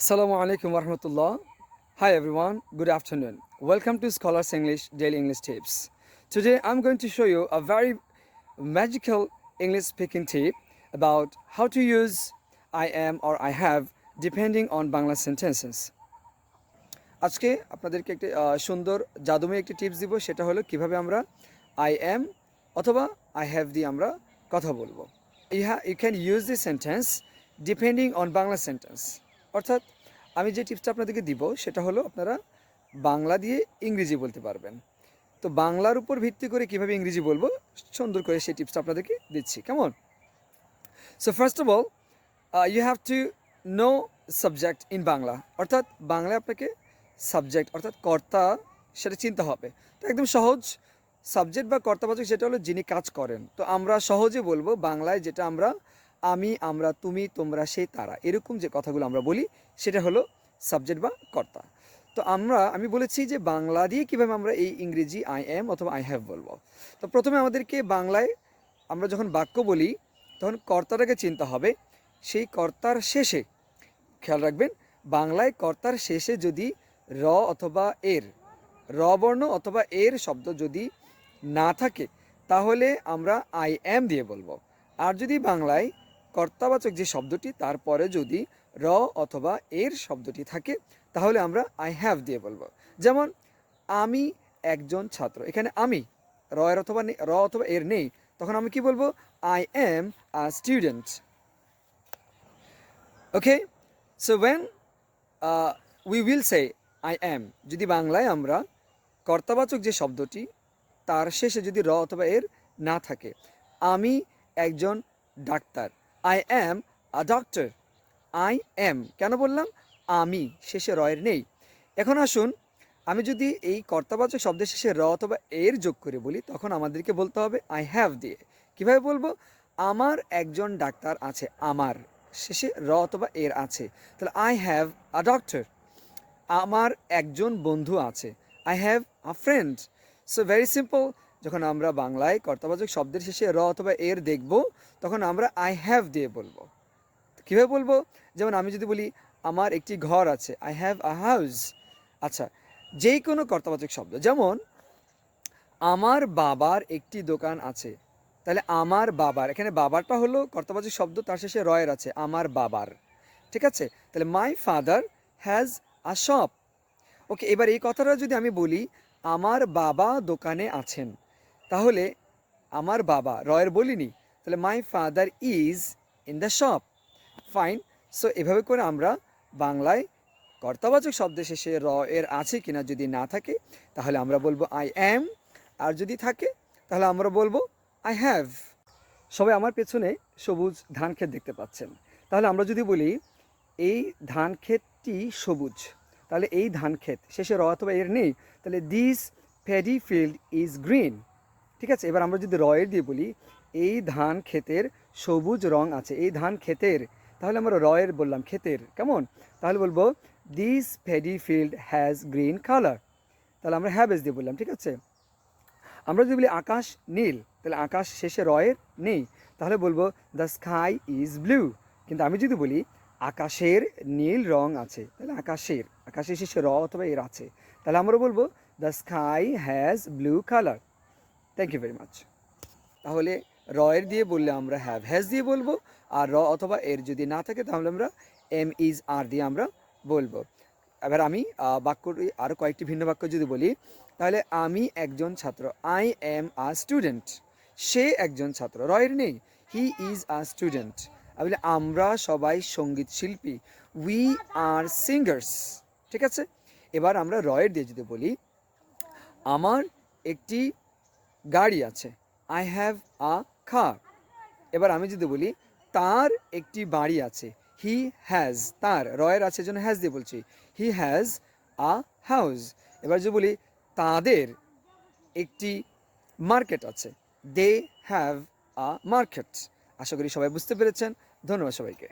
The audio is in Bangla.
Assalamu alaikum warahmatullah. Hi everyone, good afternoon. Welcome to Scholars English Daily English Tips. Today I'm going to show you a very magical English speaking tip about how to use I am or I have depending on Bangla sentences. আজকে আপনাদেরকে একটি সুন্দর জাদুময় একটি টিপস দিব সেটা হলো কীভাবে আমরা আই এম অথবা আই হ্যাভ দিয়ে আমরা কথা বলব ইহা you can use this sentence depending on Bangla sentence অর্থাৎ আমি যে টিপসটা আপনাদেরকে দিব সেটা হলো আপনারা বাংলা দিয়ে ইংরেজি বলতে পারবেন। তো বাংলার উপর ভিত্তি করে কীভাবে ইংরেজি বলব সুন্দর করে সেই টিপসটা আপনাদেরকে দিচ্ছি, কেমন? So first of all you have to know subject in Bangla. অর্থাৎ বাংলায় আপনাকে সাবজেক্ট অর্থাৎ কর্তা সেটা চিনতে হবে। তো একদম সহজ সাবজেক্ট বা কর্তাবাচক যেটা হলো যিনি কাজ করেন। তো আমরা সহজে বলব বাংলায় যেটা আমরা আমি, আমরা, তুমি, তোমরা সেই তারা এরকম যে কথাগুলো আমরা বলি, সেটা হলো সাবজেক্ট বা কর্তা। তো আমরা, আমি বলেছি যে বাংলা দিয়ে কীভাবে আমরা এই ইংরেজি আই এম অথবা আই হ্যাভ বলব। তো প্রথমে আমাদেরকে বাংলায় আমরা যখন বাক্য বলি, তখন কর্তাটাকে চিনতে হবে। সেই কর্তার শেষে, খেয়াল রাখবেন, বাংলায় কর্তার শেষে যদি র অথবা এর, র বর্ণ অথবা এর শব্দ যদি না থাকে, তাহলে আমরা আই অ্যাম দিয়ে বলব। আর যদি বাংলায় কর্তাবাচক যে শব্দটি, তারপরে যদি র অথবা এর শব্দটি থাকে, তাহলে আমরা আই হ্যাভ দিয়ে বলব। যেমন, আমি একজন ছাত্র। এখানে আমি র এর অথবা র অথবা এর নেই, তখন আমি কি বলব? I am a student okay so when we will say I am যদি বাংলায় আমরা কর্তাবাচক যে শব্দটি, তার শেষে যদি র অথবা এর না থাকে, আমি একজন doctor. I am a doctor I am কেন বললাম? আমি। শেষে রয়ের নেই। এখন আসুন, আমি যদি এই কর্তাবাচক শব্দের শেষে র অথবা এর যোগ করে বলি, তখন আমাদেরকে বলতে হবে আই হ্যাভ দিয়ে। কীভাবে বলব? আমার একজন ডাক্তার আছে, আমার। শেষে র অথবা এর আছে। তাহলে আই হ্যাভ আ ডক্টর আমার একজন বন্ধু আছে। I have a friend so very simple যখন আমরা বাংলায় কর্তাবাচক শব্দের শেষে র অথবা এর দেখব, তখন আমরা আই হ্যাভ দিয়ে বলব। কীভাবে বলব? যেমন আমি যদি বলি, আমার একটি ঘর আছে আই হ্যাভ আ হাউস আচ্ছা যেই কোনো কর্তাবাচক শব্দ। যেমন, আমার বাবার একটি দোকান আছে। তাহলে আমার বাবার, এখানে বাবারটা হলো কর্তাবাচক শব্দ, তার শেষে রয়ের আছে, আমার বাবার। ঠিক আছে? তাহলে my father has a shop okay, এবার এই কথাটা যদি আমি বলি, আমার বাবা দোকানে আছেন। তাহলে আমার বাবা রয়ের বলিনি, তাহলে my father is in the shop fine so এভাবে করে আমরা বাংলায় কর্তাবাচক শব্দের শেষে র এর আছে কিনা যদি না থাকে, তাহলে আমরা বলব আই অ্যাম আর যদি থাকে, তাহলে আমরা বলব আই হ্যাভ সবাই আমার পেছনে সবুজ ধান ক্ষেত দেখতে পাচ্ছেন। তাহলে আমরা যদি বলি, এই ধান ক্ষেতটি সবুজ, তাহলে এই ধান ক্ষেত, শেষে র অথবা এর নেই, তাহলে this paddy field is green ঠিক আছে? এবার আমরা যদি রয়ের দিয়ে বলি, এই ধান ক্ষেতের সবুজ রং আছে। এই ধান ক্ষেতের, তাহলে আমরা রয়ের বললাম ক্ষেতের, কেমন? তাহলে বলব this paddy field has green colour তাহলে আমরা হ্যাভেজ দিয়ে বললাম, ঠিক আছে? আমরা যদি বলি আকাশ নীল, তাহলে আকাশ শেষে রয়ের নেই। তাহলে বলব দ্য স্কাই ইজ ব্লু কিন্তু আমি যদি বলি, আকাশের নীল রং আছে, তাহলে আকাশের আকাশের শেষে র অথবা এর আছে। তাহলে আমরা বলব the sky has blue colour thank you very much তাহলে রয়ের দিয়ে বললে আমরা হ্যাভ হ্যাজ দিয়ে বলব, আর র অথবা এর যদি না থাকে তাহলে আমরা এম ইজ আর দিয়ে আমরা বলব। এবার আমি বাক্যটি আরও কয়েকটি ভিন্ন বাক্য যদি বলি, তাহলে আমি একজন ছাত্র আই এম আ স্টুডেন্ট সে একজন ছাত্র, রয়ের নেই হি ইজ আ স্টুডেন্ট বলে, আমরা সবাই সংগীত শিল্পী উই আর সিঙ্গার্স ঠিক আছে? এবার আমরা রয়ের দিয়ে যদি বলি, আমার একটি গাড়ি আছে। আই হ্যাভ আ কার এবার আমি যদি বলি, তার একটি বাড়ি আছে। হি হ্যাজ তার, রয়ের আছে জন্য হ্যাজ দিয়ে বলছি। হি হ্যাজ আ হাউস এবার যদি বলি, তাদের একটি মার্কেট আছে। দে হ্যাভ আ মার্কেট আশা করি সবাই বুঝতে পেরেছেন। ধন্যবাদ সবাইকে।